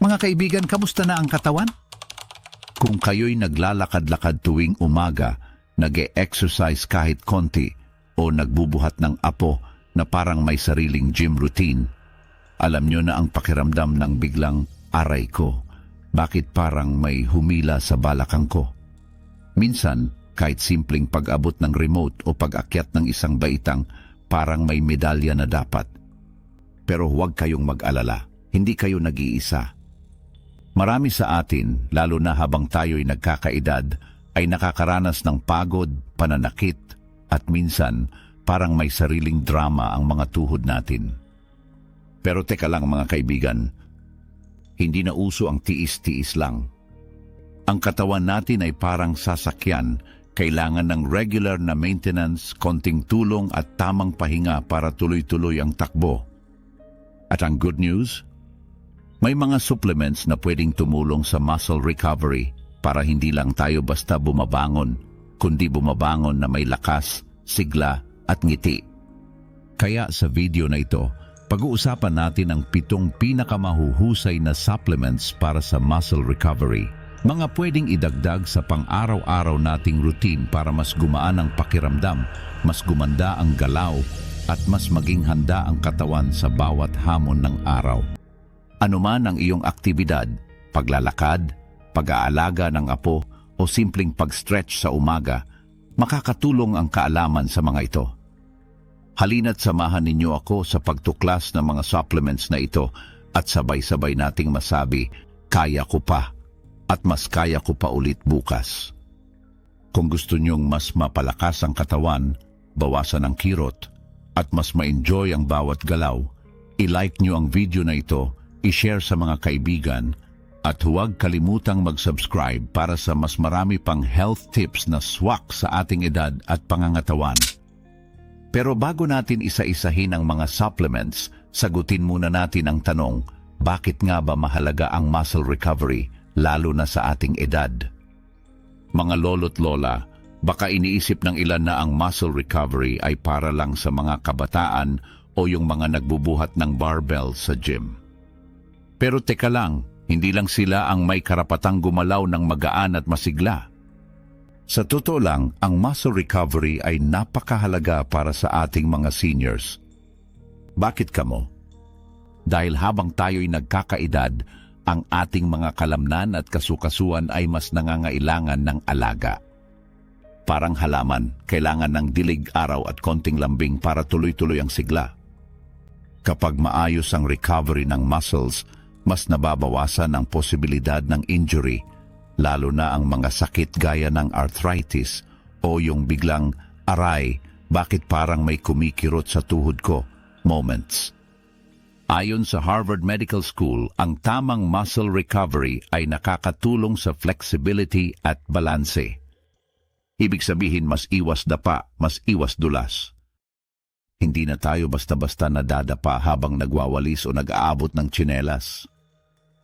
Mga kaibigan, kamusta na ang katawan? Kung kayo'y naglalakad-lakad tuwing umaga, nag-e-exercise kahit konti, o nagbubuhat ng apo na parang may sariling gym routine, alam nyo na ang pakiramdam ng biglang aray ko. Bakit parang may humila sa balakang ko? Minsan, kahit simpleng pag-abot ng remote o pag-akyat ng isang baitang, parang may medalya na dapat. Pero huwag kayong mag-alala, hindi kayo nag-iisa. Marami sa atin, lalo na habang tayo'y nagkakaedad, ay nakakaranas ng pagod, pananakit, at minsan parang may sariling drama ang mga tuhod natin. Pero teka lang mga kaibigan, hindi na uso ang tiis-tiis lang. Ang katawan natin ay parang sasakyan, kailangan ng regular na maintenance, konting tulong at tamang pahinga para tuloy-tuloy ang takbo. At ang good news? May mga supplements na pwedeng tumulong sa muscle recovery para hindi lang tayo basta bumabangon, kundi bumabangon na may lakas, sigla at ngiti. Kaya sa video na ito, pag-uusapan natin ang pitong pinakamahuhusay na supplements para sa muscle recovery. Mga pwedeng idagdag sa pang-araw-araw nating routine para mas gumaan ang pakiramdam, mas gumanda ang galaw, at mas maging handa ang katawan sa bawat hamon ng araw. Ano man ang iyong aktibidad, paglalakad, pag-aalaga ng apo o simpleng pag-stretch sa umaga, makakatulong ang kaalaman sa mga ito. Halina't samahan ninyo ako sa pagtuklas ng mga supplements na ito at sabay-sabay nating masabi, kaya ko pa at mas kaya ko pa ulit bukas. Kung gusto nyong mas mapalakas ang katawan, bawasan ang kirot, at mas ma-enjoy ang bawat galaw, i-like nyo ang video na ito, i-share sa mga kaibigan, at huwag kalimutang mag-subscribe para sa mas marami pang health tips na swak sa ating edad at pangangatawan. Pero bago natin isa-isahin ang mga supplements, sagutin muna natin ang tanong, bakit nga ba mahalaga ang muscle recovery lalo na sa ating edad? Mga lolo't lola, baka iniisip ng ilan na ang muscle recovery ay para lang sa mga kabataan o yung mga nagbubuhat ng barbell sa gym. Pero teka lang, hindi lang sila ang may karapatang gumalaw ng magaan at masigla. Sa totoo lang, ang muscle recovery ay napakahalaga para sa ating mga seniors. Bakit kamo? Dahil habang tayo'y nagkakaedad, ang ating mga kalamnan at kasukasuan ay mas nangangailangan ng alaga. Parang halaman, kailangan ng dilig araw at konting lambing para tuloy-tuloy ang sigla. Kapag maayos ang recovery ng muscles, mas nababawasan ang posibilidad ng injury, lalo na ang mga sakit gaya ng arthritis o yung biglang aray, bakit parang may kumikirot sa tuhod ko, moments. Ayon sa Harvard Medical School, ang tamang muscle recovery ay nakakatulong sa flexibility at balanse. Ibig sabihin mas iwas dapa, mas iwas dulas. Hindi na tayo basta-basta nadadapa habang nagwawalis o nag-aabot ng tsinelas.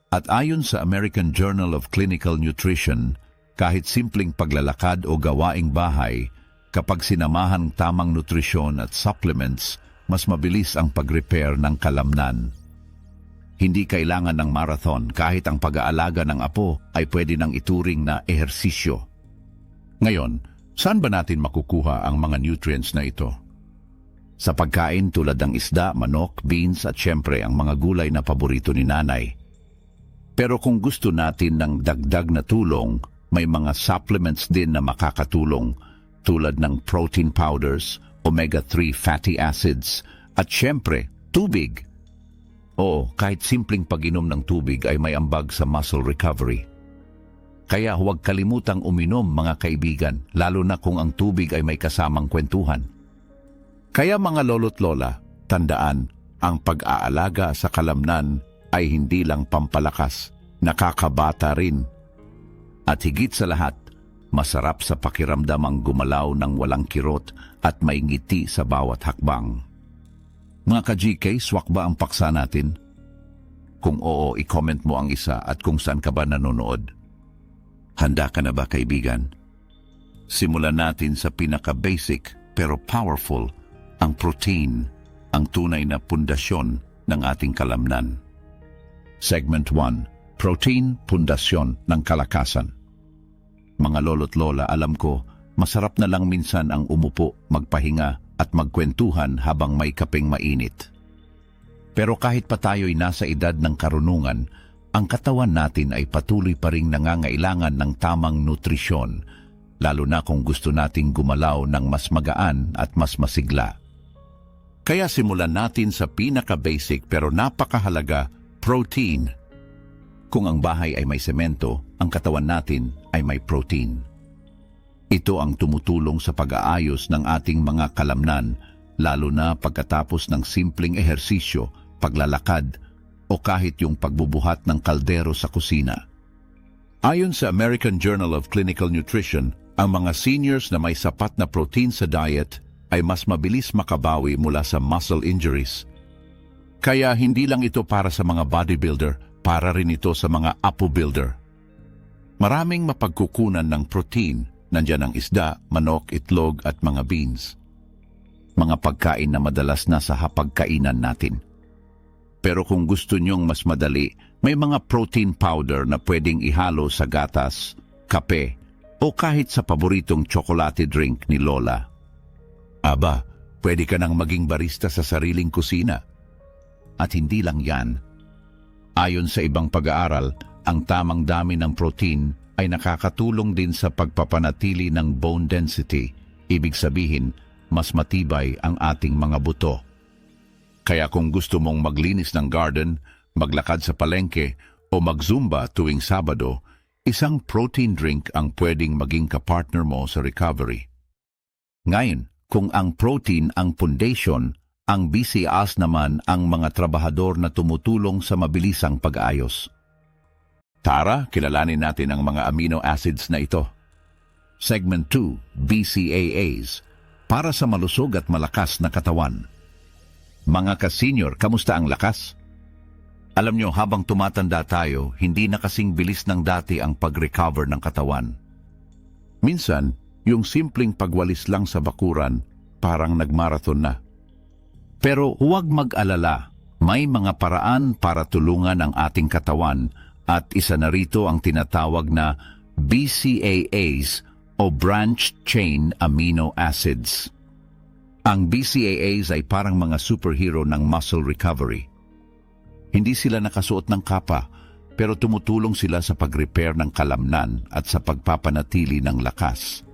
At ayon sa American Journal of Clinical Nutrition, kahit simpleng paglalakad o gawaing bahay, kapag sinamahan tamang nutrisyon at supplements, mas mabilis ang pag-repair ng kalamnan. Hindi kailangan ng marathon kahit ang pag-aalaga ng apo ay pwede nang ituring na ehersisyo. Ngayon, saan ba natin makukuha ang mga nutrients na ito? Sa pagkain tulad ng isda, manok, beans at syempre ang mga gulay na paborito ni nanay. Pero kung gusto natin ng dagdag na tulong, may mga supplements din na makakatulong tulad ng protein powders, omega-3 fatty acids, at syempre, tubig. Oo, kahit simpleng pag-inom ng tubig ay may ambag sa muscle recovery. Kaya huwag kalimutang uminom mga kaibigan, lalo na kung ang tubig ay may kasamang kwentuhan. Kaya mga lolo't lola, tandaan, ang pag-aalaga sa kalamnan ay hindi lang pampalakas, nakakabata rin. At higit sa lahat, masarap sa pakiramdam ang gumalaw ng walang kirot at may ngiti sa bawat hakbang. Mga ka-GK, swak ba ang paksa natin? Kung oo, i-comment mo ang isa at kung saan ka ba nanonood. Handa ka na ba kaibigan? Simulan natin sa pinaka-basic pero powerful, ang protein, ang tunay na pundasyon ng ating kalamnan. Segment 1, Protein, pundasyon ng kalakasan. Mga lolo't lola, alam ko, masarap na lang minsan ang umupo, magpahinga at magkwentuhan habang may kapeng mainit. Pero kahit pa tayo'y nasa edad ng karunungan, ang katawan natin ay patuloy pa ring nangangailangan ng tamang nutrisyon, lalo na kung gusto nating gumalaw ng mas magaan at mas masigla. Kaya simulan natin sa pinaka-basic pero napakahalaga, protein. Kung ang bahay ay may semento, ang katawan natin ay may protein. Ito ang tumutulong sa pag-aayos ng ating mga kalamnan, lalo na pagkatapos ng simpleng ehersisyo, paglalakad, o kahit yung pagbubuhat ng kaldero sa kusina. Ayon sa American Journal of Clinical Nutrition, ang mga seniors na may sapat na protein sa diet ay mas mabilis makabawi mula sa muscle injuries. Kaya hindi lang ito para sa mga bodybuilder, para rin ito sa mga apo builder. Maraming mapagkukunan ng protein, nandyan ang isda, manok, itlog at mga beans. Mga pagkain na madalas na sa hapagkainan natin. Pero kung gusto nyong mas madali, may mga protein powder na pwedeng ihalo sa gatas, kape, o kahit sa paboritong tsokolate drink ni Lola. Aba, pwede ka nang maging barista sa sariling kusina. At hindi lang yan. Ayon sa ibang pag-aaral, ang tamang dami ng protein ay nakakatulong din sa pagpapanatili ng bone density. Ibig sabihin, mas matibay ang ating mga buto. Kaya kung gusto mong maglinis ng garden, maglakad sa palengke o magzumba tuwing Sabado, isang protein drink ang pwedeng maging kapartner mo sa recovery. Ngayon, kung ang protein ang foundation, ang BCAAs naman ang mga trabahador na tumutulong sa mabilisang pag-ayos. Tara, kilalanin natin ang mga amino acids na ito. Segment 2, BCAAs, para sa malusog at malakas na katawan. Mga ka-senior, kamusta ang lakas? Alam nyo, habang tumatanda tayo, hindi na kasing bilis ng dati ang pag-recover ng katawan. Minsan, yung simpleng pagwalis lang sa bakuran, parang nagmarathon na. Pero huwag mag-alala, may mga paraan para tulungan ang ating katawan at isa na rito ang tinatawag na BCAAs o Branch Chain Amino Acids. Ang BCAAs ay parang mga superhero ng muscle recovery. Hindi sila nakasuot ng kapa, pero tumutulong sila sa pag-repair ng kalamnan at sa pagpapanatili ng lakas.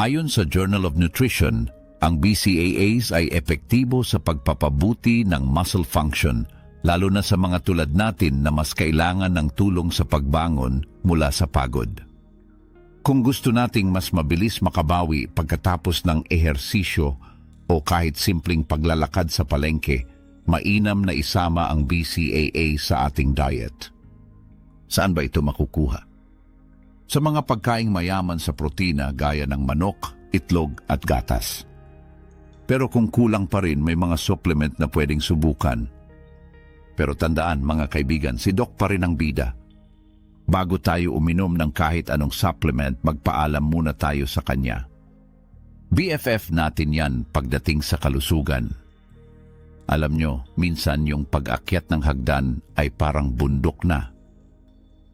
Ayon sa Journal of Nutrition, ang BCAAs ay epektibo sa pagpapabuti ng muscle function, lalo na sa mga tulad natin na mas kailangan ng tulong sa pagbangon mula sa pagod. Kung gusto nating mas mabilis makabawi pagkatapos ng ehersisyo o kahit simpleng paglalakad sa palengke, mainam na isama ang BCAA sa ating diet. Saan ba ito makukuha? Sa mga pagkaing mayaman sa protina gaya ng manok, itlog at gatas. Pero kung kulang pa rin, may mga supplement na pwedeng subukan. Pero tandaan mga kaibigan, si Doc pa rin ang bida. Bago tayo uminom ng kahit anong supplement, magpaalam muna tayo sa kanya. BFF natin yan pagdating sa kalusugan. Alam nyo, minsan yung pag-akyat ng hagdan ay parang bundok na.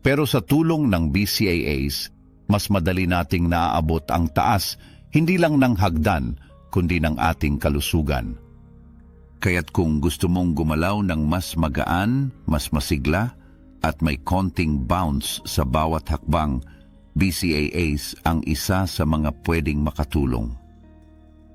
Pero sa tulong ng BCAAs, mas madali nating naaabot ang taas, hindi lang ng hagdan, kundi ng ating kalusugan. Kaya't kung gusto mong gumalaw ng mas magaan, mas masigla, at may konting bounce sa bawat hakbang, BCAAs ang isa sa mga pwedeng makatulong.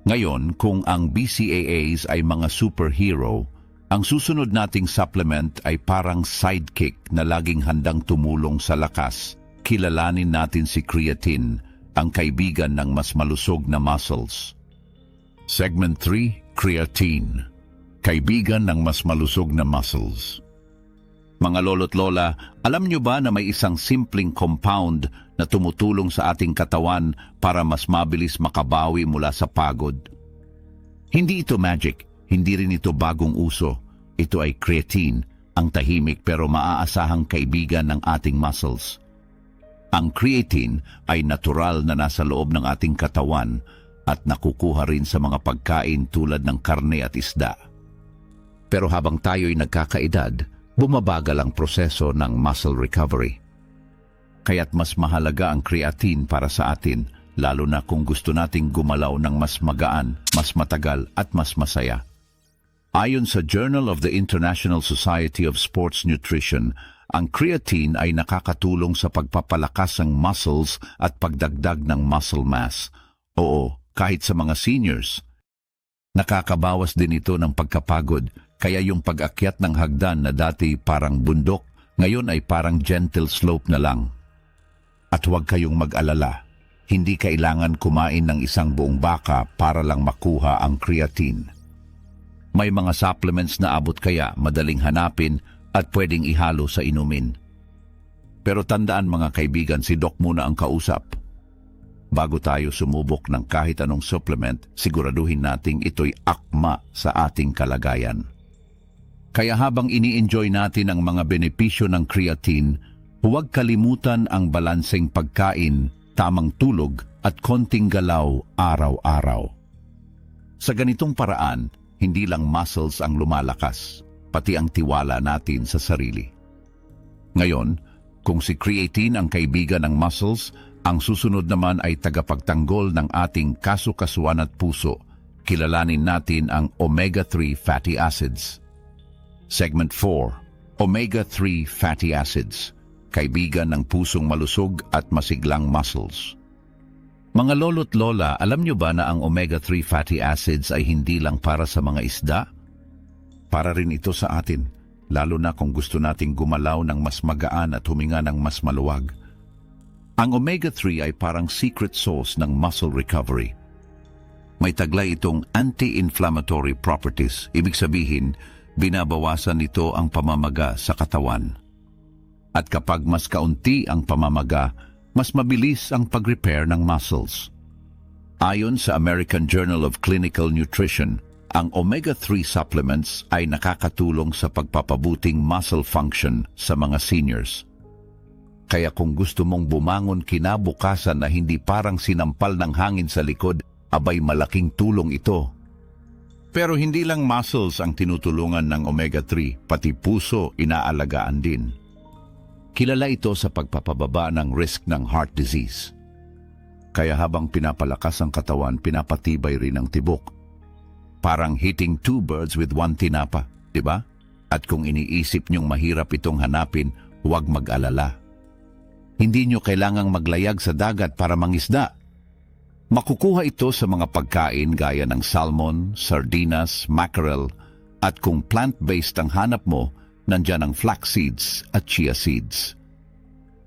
Ngayon, kung ang BCAAs ay mga superhero, ang susunod nating supplement ay parang sidekick na laging handang tumulong sa lakas. Kilalanin natin si creatine, ang kaibigan ng mas malusog na muscles. Segment 3, Creatine. Kaibigan ng mas malusog na muscles. Mga lolo't lola, alam nyo ba na may isang simpleng compound na tumutulong sa ating katawan para mas mabilis makabawi mula sa pagod? Hindi ito magic, hindi rin ito bagong uso. Ito ay creatine, ang tahimik pero maaasahang kaibigan ng ating muscles. Ang creatine ay natural na nasa loob ng ating katawan at nakukuha rin sa mga pagkain tulad ng karne at isda. Pero habang tayo'y nagkakaedad, bumabagal ang proseso ng muscle recovery. Kaya't mas mahalaga ang creatine para sa atin, lalo na kung gusto nating gumalaw ng mas magaan, mas matagal at mas masaya. Ayon sa Journal of the International Society of Sports Nutrition, ang creatine ay nakakatulong sa pagpapalakas ng muscles at pagdagdag ng muscle mass. Oo, kahit sa mga seniors. Nakakabawas din ito ng pagkapagod, kaya yung pag-akyat ng hagdan na dati parang bundok, ngayon ay parang gentle slope na lang. At huwag kayong mag-alala, hindi kailangan kumain ng isang buong baka para lang makuha ang creatine. May mga supplements na abot kaya madaling hanapin at pwedeng ihalo sa inumin. Pero tandaan mga kaibigan, si Doc muna ang kausap. Bago tayo sumubok ng kahit anong supplement, siguraduhin nating ito'y akma sa ating kalagayan. Kaya habang ini-enjoy natin ang mga benepisyo ng creatine, huwag kalimutan ang balanseng pagkain, tamang tulog at konting galaw araw-araw. Sa ganitong paraan, hindi lang muscles ang lumalakas, pati ang tiwala natin sa sarili. Ngayon, kung si creatine ang kaibigan ng muscles, ang susunod naman ay tagapagtanggol ng ating kasukasuan at puso. Kilalanin natin ang omega-3 fatty acids. Segment 4. Omega-3 fatty acids. Kaibigan ng pusong malusog at masiglang muscles. Mga lolo't lola, alam nyo ba na ang omega-3 fatty acids ay hindi lang para sa mga isda? Para rin ito sa atin, lalo na kung gusto nating gumalaw ng mas magaan at huminga ng mas maluwag. Ang omega-3 ay parang secret sauce ng muscle recovery. May taglay itong anti-inflammatory properties, ibig sabihin, binabawasan nito ang pamamaga sa katawan. At kapag mas kaunti ang pamamaga, mas mabilis ang pag-repair ng muscles. Ayon sa American Journal of Clinical Nutrition, ang omega-3 supplements ay nakakatulong sa pagpapabuting muscle function sa mga seniors. Kaya kung gusto mong bumangon kinabukasan na hindi parang sinampal ng hangin sa likod, abay malaking tulong ito. Pero hindi lang muscles ang tinutulungan ng omega-3, pati puso inaalagaan din. Kilala ito sa pagpapababa ng risk ng heart disease. Kaya habang pinapalakas ang katawan, pinapatibay rin ang tibok. Parang hitting two birds with one tinapa, di ba? At kung iniisip niyong mahirap itong hanapin, huwag mag-alala. Hindi nyo kailangang maglayag sa dagat para mangisda. Makukuha ito sa mga pagkain gaya ng salmon, sardinas, mackerel, at kung plant-based ang hanap mo, nandyan ang flax seeds at chia seeds.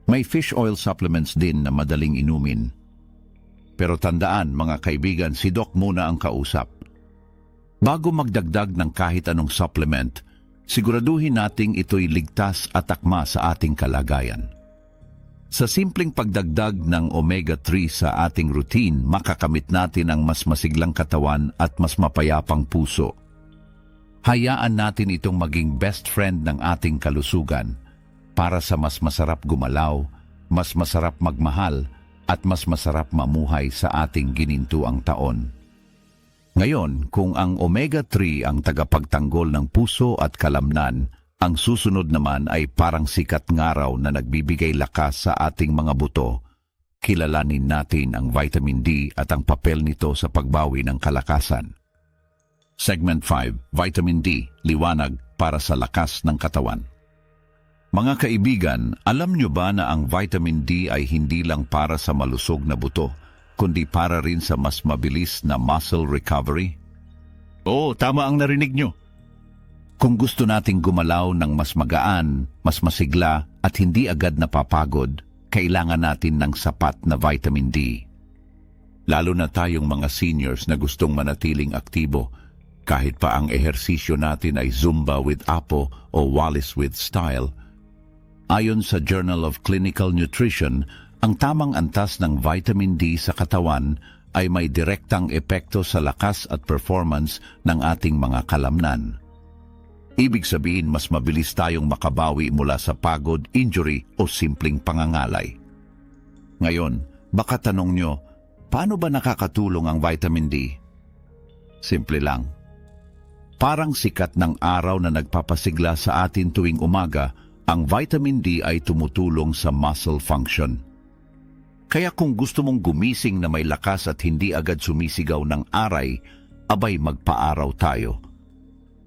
May fish oil supplements din na madaling inumin. Pero tandaan mga kaibigan, si Doc muna ang kausap. Bago magdagdag ng kahit anong supplement, siguraduhin nating ito'y ligtas at akma sa ating kalagayan. Sa simpleng pagdagdag ng omega-3 sa ating routine, makakamit natin ang mas masiglang katawan at mas mapayapang puso. Hayaan natin itong maging best friend ng ating kalusugan para sa mas masarap gumalaw, mas masarap magmahal, at mas masarap mamuhay sa ating ginintuang taon. Ngayon, kung ang omega-3 ang tagapagtanggol ng puso at kalamnan, ang susunod naman ay parang sikat ngaraw na nagbibigay lakas sa ating mga buto. Kilalanin natin ang vitamin D at ang papel nito sa pagbawi ng kalakasan. Segment 5, Vitamin D, liwanag para sa lakas ng katawan. Mga kaibigan, alam nyo ba na ang vitamin D ay hindi lang para sa malusog na buto, kundi para rin sa mas mabilis na muscle recovery? Oo, tama ang narinig nyo. Kung gusto nating gumalaw ng mas magaan, mas masigla at hindi agad napapagod, kailangan natin ng sapat na vitamin D. Lalo na tayong mga seniors na gustong manatiling aktibo, kahit pa ang ehersisyo natin ay Zumba with Apo o Wallace with Style. Ayon sa Journal of Clinical Nutrition, ang tamang antas ng vitamin D sa katawan ay may direktang epekto sa lakas at performance ng ating mga kalamnan. Ibig sabihin mas mabilis tayong makabawi mula sa pagod, injury o simpleng pangangalay. Ngayon, baka tanong nyo, paano ba nakakatulong ang vitamin D? Simple lang. Parang sikat ng araw na nagpapasigla sa atin tuwing umaga, ang vitamin D ay tumutulong sa muscle function. Kaya kung gusto mong gumising na may lakas at hindi agad sumisigaw ng aray, abay magpaaraw tayo.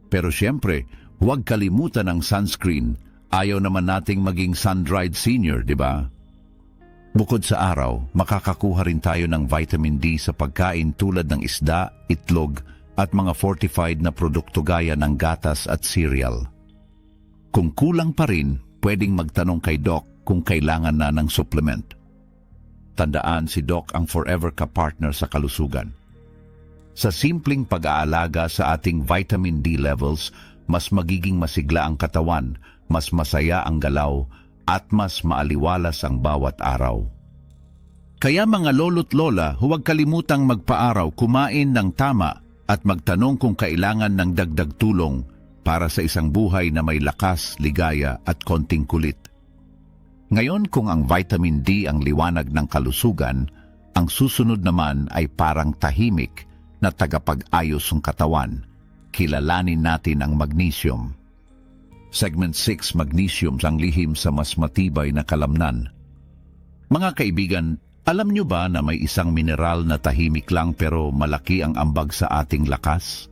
Pero siyempre, huwag kalimutan ang sunscreen. Ayaw naman nating maging sun-dried senior, di ba? Bukod sa araw, makakakuha rin tayo ng vitamin D sa pagkain tulad ng isda, itlog, at mga fortified na produkto gaya ng gatas at cereal. Kung kulang pa rin, pwedeng magtanong kay Doc kung kailangan na ng supplement. Tandaan si Doc ang forever ka-partner sa kalusugan. Sa simpleng pag-aalaga sa ating vitamin D levels, mas magiging masigla ang katawan, mas masaya ang galaw, at mas maaliwalas ang bawat araw. Kaya mga lolo't lola, huwag kalimutang magpaaraw, kumain ng tama, at magtanong kung kailangan ng dagdag tulong para sa isang buhay na may lakas, ligaya at konting kulit. Ngayon kung ang vitamin D ang liwanag ng kalusugan, ang susunod naman ay parang tahimik na tagapag-ayos ng katawan. Kilalanin natin ang magnesium. Segment 6 Magnesium ang lihim sa mas matibay na kalamnan. Mga kaibigan, alam nyo ba na may isang mineral na tahimik lang pero malaki ang ambag sa ating lakas?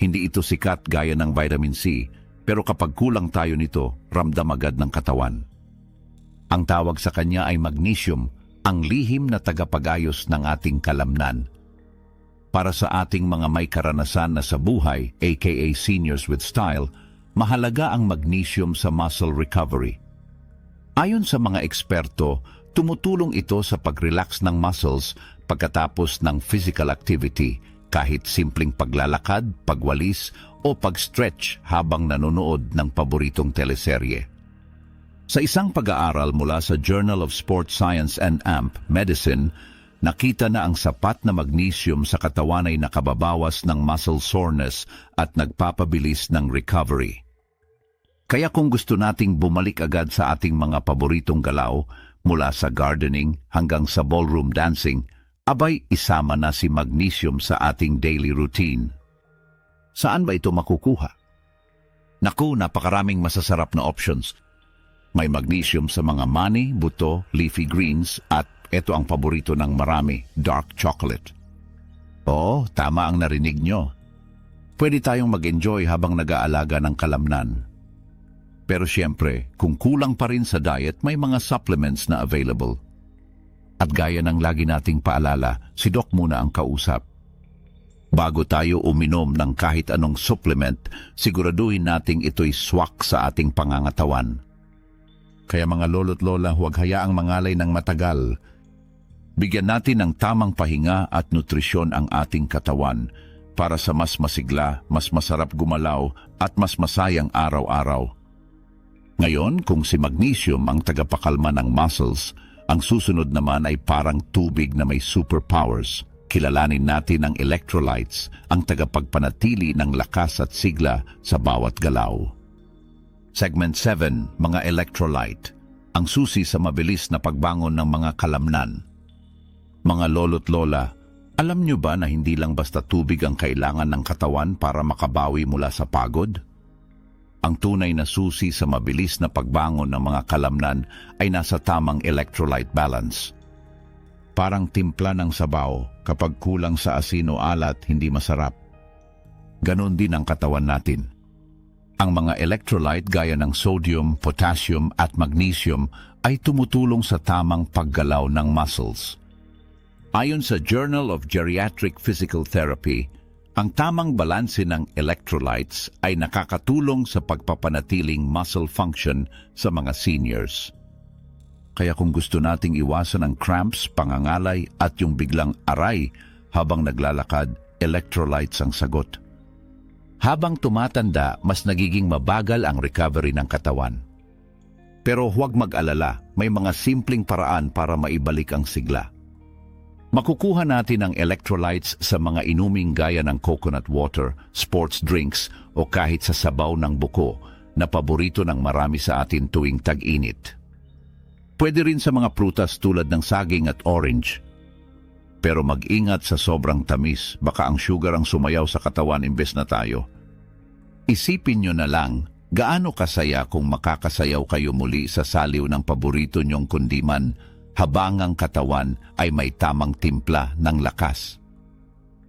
Hindi ito sikat gaya ng vitamin C, pero kapag kulang tayo nito, ramdam agad ng katawan. Ang tawag sa kanya ay magnesium, ang lihim na tagapagayos ng ating kalamnan. Para sa ating mga may karanasan na sa buhay, aka seniors with style, mahalaga ang magnesium sa muscle recovery. Ayon sa mga eksperto, tumutulong ito sa pag-relax ng muscles pagkatapos ng physical activity, kahit simpleng paglalakad, pagwalis o pag-stretch habang nanonood ng paboritong teleserye. Sa isang pag-aaral mula sa Journal of Sports Science and AMP Medicine, nakita na ang sapat na magnesium sa katawan ay nakababawas ng muscle soreness at nagpapabilis ng recovery. Kaya kung gusto nating bumalik agad sa ating mga paboritong galaw, mula sa gardening hanggang sa ballroom dancing, abay isama na si magnesium sa ating daily routine. Saan ba ito makukuha? Naku, napakaraming masasarap na options. May magnesium sa mga mani, buto, leafy greens at ito ang paborito ng marami, dark chocolate. Oo, tama ang narinig nyo. Pwede tayong mag-enjoy habang nag-aalaga ng kalamnan. Pero siyempre, kung kulang pa rin sa diet, may mga supplements na available. At gaya ng lagi nating paalala, si Doc muna ang kausap. Bago tayo uminom ng kahit anong supplement, siguraduhin nating ito'y swak sa ating pangangatawan. Kaya mga lolo't lola, huwag hayaang mangalay ng matagal. Bigyan natin ng tamang pahinga at nutrisyon ang ating katawan para sa mas masigla, mas masarap gumalaw at mas masayang araw-araw. Ngayon, kung si magnesium ang tagapakalma ng muscles, ang susunod naman ay parang tubig na may superpowers. Kilalanin natin ang electrolytes, ang tagapagpanatili ng lakas at sigla sa bawat galaw. Segment 7, mga electrolyte, ang susi sa mabilis na pagbangon ng mga kalamnan. Mga lolo't lola, alam nyo ba na hindi lang basta tubig ang kailangan ng katawan para makabawi mula sa pagod? Ang tunay na susi sa mabilis na pagbangon ng mga kalamnan ay nasa tamang electrolyte balance. Parang timpla ng sabaw kapag kulang sa asin o alat hindi masarap. Ganon din ang katawan natin. Ang mga electrolyte gaya ng sodium, potassium at magnesium ay tumutulong sa tamang paggalaw ng muscles. Ayon sa Journal of Geriatric Physical Therapy, ang tamang balanse ng electrolytes ay nakakatulong sa pagpapanatiling muscle function sa mga seniors. Kaya kung gusto nating iwasan ang cramps, pangangalay at yung biglang aray habang naglalakad, electrolytes ang sagot. Habang tumatanda, mas nagiging mabagal ang recovery ng katawan. Pero huwag mag-alala, may mga simpleng paraan para maibalik ang sigla. Makukuha natin ang electrolytes sa mga inuming gaya ng coconut water, sports drinks o kahit sa sabaw ng buko na paborito ng marami sa atin tuwing tag-init. Pwede rin sa mga prutas tulad ng saging at orange. Pero mag-ingat sa sobrang tamis, baka ang sugar ang sumayaw sa katawan imbes na tayo. Isipin nyo na lang, gaano kasaya kung makakasayaw kayo muli sa saliw ng paborito nyong kundiman habang ang katawan ay may tamang timpla ng lakas.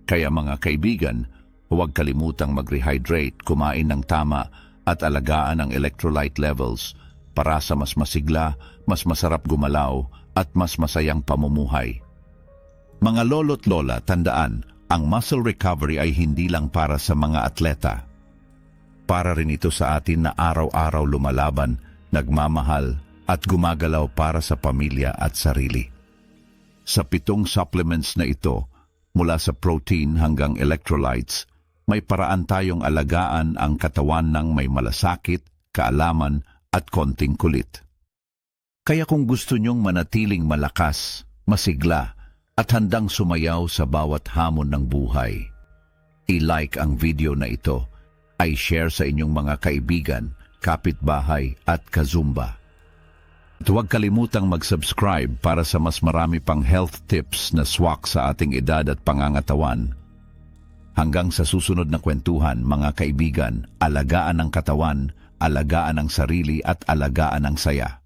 Kaya mga kaibigan, huwag kalimutang mag-rehydrate, kumain ng tama at alagaan ang electrolyte levels para sa mas masigla, mas masarap gumalaw at mas masayang pamumuhay. Mga lolo't lola, tandaan, ang muscle recovery ay hindi lang para sa mga atleta. Para rin ito sa atin na araw-araw lumalaban, nagmamahal at gumagalaw para sa pamilya at sarili. Sa pitong supplements na ito, mula sa protein hanggang electrolytes, may paraan tayong alagaan ang katawan ng may malasakit, kaalaman at konting kulit. Kaya kung gusto nyong manatiling malakas, masigla, at handang sumayaw sa bawat hamon ng buhay, i-like ang video na ito, ay share sa inyong mga kaibigan, kapitbahay at kazumba. At huwag kalimutang mag-subscribe para sa mas marami pang health tips na swak sa ating edad at pangangatawan. Hanggang sa susunod na kwentuhan, mga kaibigan, alagaan ang katawan, alagaan ang sarili at alagaan ang saya.